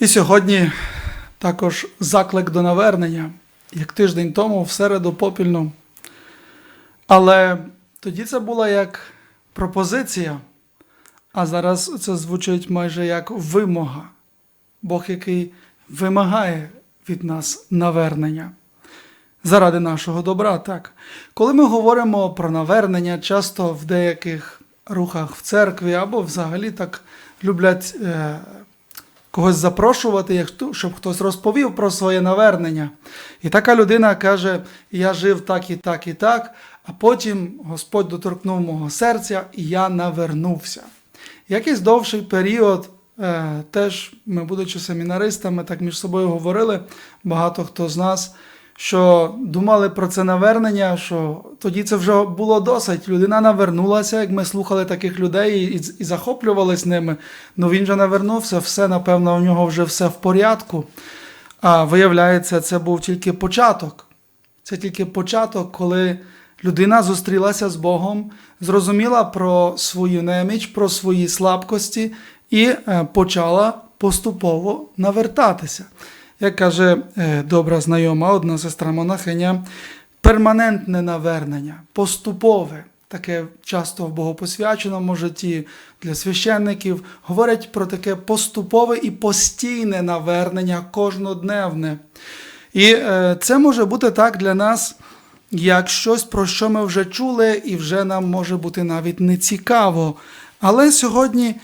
І сьогодні також заклик до навернення, як тиждень тому, в середу попільну. Але тоді це була як пропозиція, а зараз це звучить майже як вимога. Бог, який вимагає від нас навернення. Заради нашого добра, так. Коли ми говоримо про навернення, часто в деяких рухах в церкві або взагалі так люблять е, когось запрошувати, щоб хтось розповів про своє навернення. І така людина каже: Я жив так і так і так, а потім Господь доторкнув мого серця, і я навернувся. Якийсь довший період, е, теж ми, будучи семінаристами, так між собою говорили, багато хто з нас, що думали про це навернення, що тоді це вже було досить. Людина навернулася, як ми слухали таких людей і, і захоплювались ними. Ну він же навернувся, все, напевно, у нього вже все в порядку. А виявляється, це був тільки початок. Це тільки початок, коли людина зустрілася з Богом, зрозуміла про свою неміч, про свої слабкості і е, почала поступово навертатися. Як каже е, добра знайома, одна сестра монахиня, перманентне навернення, поступове. Таке часто в богопосвяченому житті для священників говорять про таке поступове і постійне навернення кожнодневне. І е, це може бути так для нас, як щось, про що ми вже чули, і вже нам може бути навіть не цікаво. Але сьогодні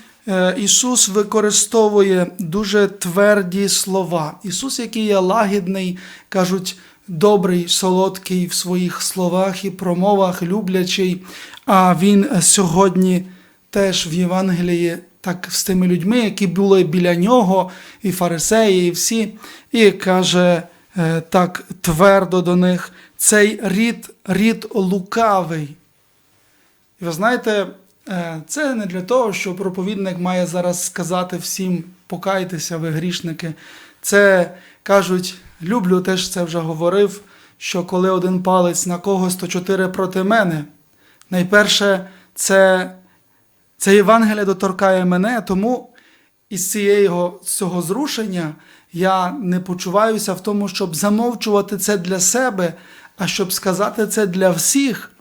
Ісус використовує дуже тверді слова. Ісус, який є лагідний, кажуть, добрий, солодкий в своїх словах і промовах, люблячий. А Він е, сьогодні теж в Євангелії так з тими людьми, які були біля нього, і фарисеї, і всі, і каже е, так твердо до них: цей рід, рід лукавий. І ви знаєте, е, це не для того, що проповідник має зараз сказати всім покайтеся, ви грішники. Це кажуть, люблю, теж це вже говорив, що коли один палець на когось, то чотири проти мене. Найперше, це, це Євангеліє доторкає мене, тому із цієї, цього зрушення я не почуваюся в тому, щоб замовчувати це для себе, а щоб сказати це для всіх.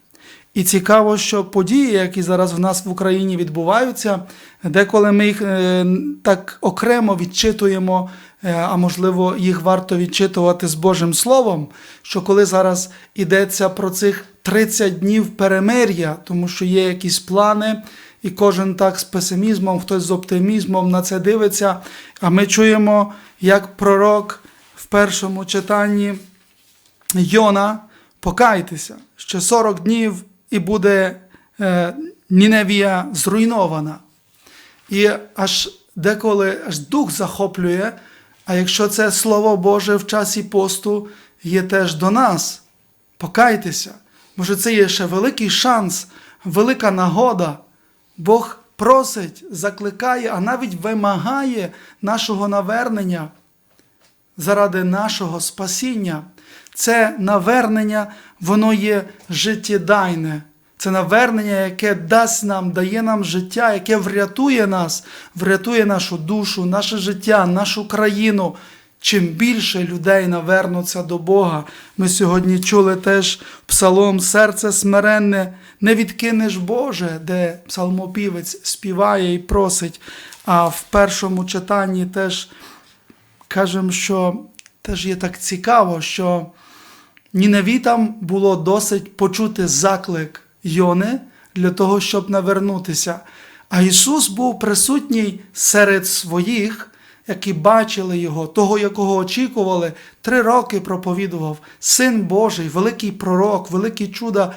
І цікаво, що події, які зараз в нас в Україні відбуваються, деколи ми їх е, так окремо відчитуємо, е, а можливо, їх варто відчитувати з Божим Словом, що коли зараз йдеться про цих 30 днів перемир'я, тому що є якісь плани, і кожен так з песимізмом, хтось з оптимізмом на це дивиться. А ми чуємо, як пророк в першому читанні Йона, покайтеся, ще 40 днів і буде е, Ніневія зруйнована. І аж деколи аж дух захоплює, а якщо це Слово Боже в часі посту є теж до нас, покайтеся. Може, це є ще великий шанс, велика нагода. Бог просить, закликає, а навіть вимагає нашого навернення заради нашого спасіння. Це навернення, воно є життєдайне. Це навернення, яке дасть нам, дає нам життя, яке врятує нас, врятує нашу душу, наше життя, нашу країну. Чим більше людей навернуться до Бога. Ми сьогодні чули теж псалом Серце смиренне, не відкинеш Боже, де псалмопівець співає і просить. А в першому читанні теж кажемо, що теж є так цікаво, що Ніневітам було досить почути заклик Йони для того, щоб навернутися. А Ісус був присутній серед своїх, які бачили Його, того, якого очікували, три роки проповідував, Син Божий, великий пророк, великі чуда.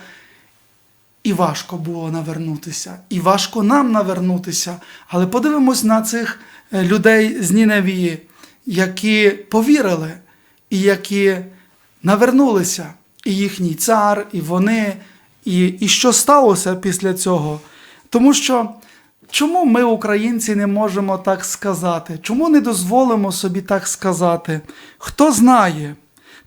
І важко було навернутися, і важко нам навернутися. Але подивимось на цих е, людей з Ніневії, які повірили, і які навернулися, і їхній цар, і вони, і, і що сталося після цього. Тому що чому ми, українці, не можемо так сказати? Чому не дозволимо собі так сказати? Хто знає?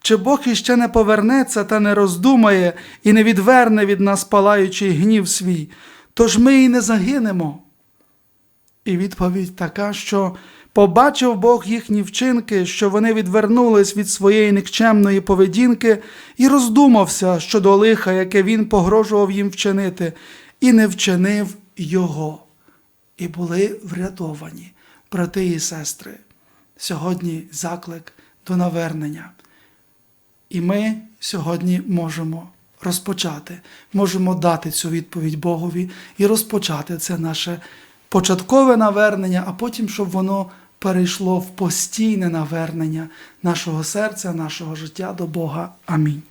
Чи Бог іще не повернеться та не роздумає і не відверне від нас палаючий гнів свій, тож ми і не загинемо. І відповідь така, що Побачив Бог їхні вчинки, що вони відвернулись від своєї никчемної поведінки, і роздумався щодо лиха, яке він погрожував їм вчинити, і не вчинив його. І були врятовані, брати і сестри. Сьогодні заклик до навернення. І ми сьогодні можемо розпочати, можемо дати цю відповідь Богові і розпочати це наше початкове навернення, а потім, щоб воно перейшло в постійне навернення нашого серця, нашого життя до Бога. Амінь.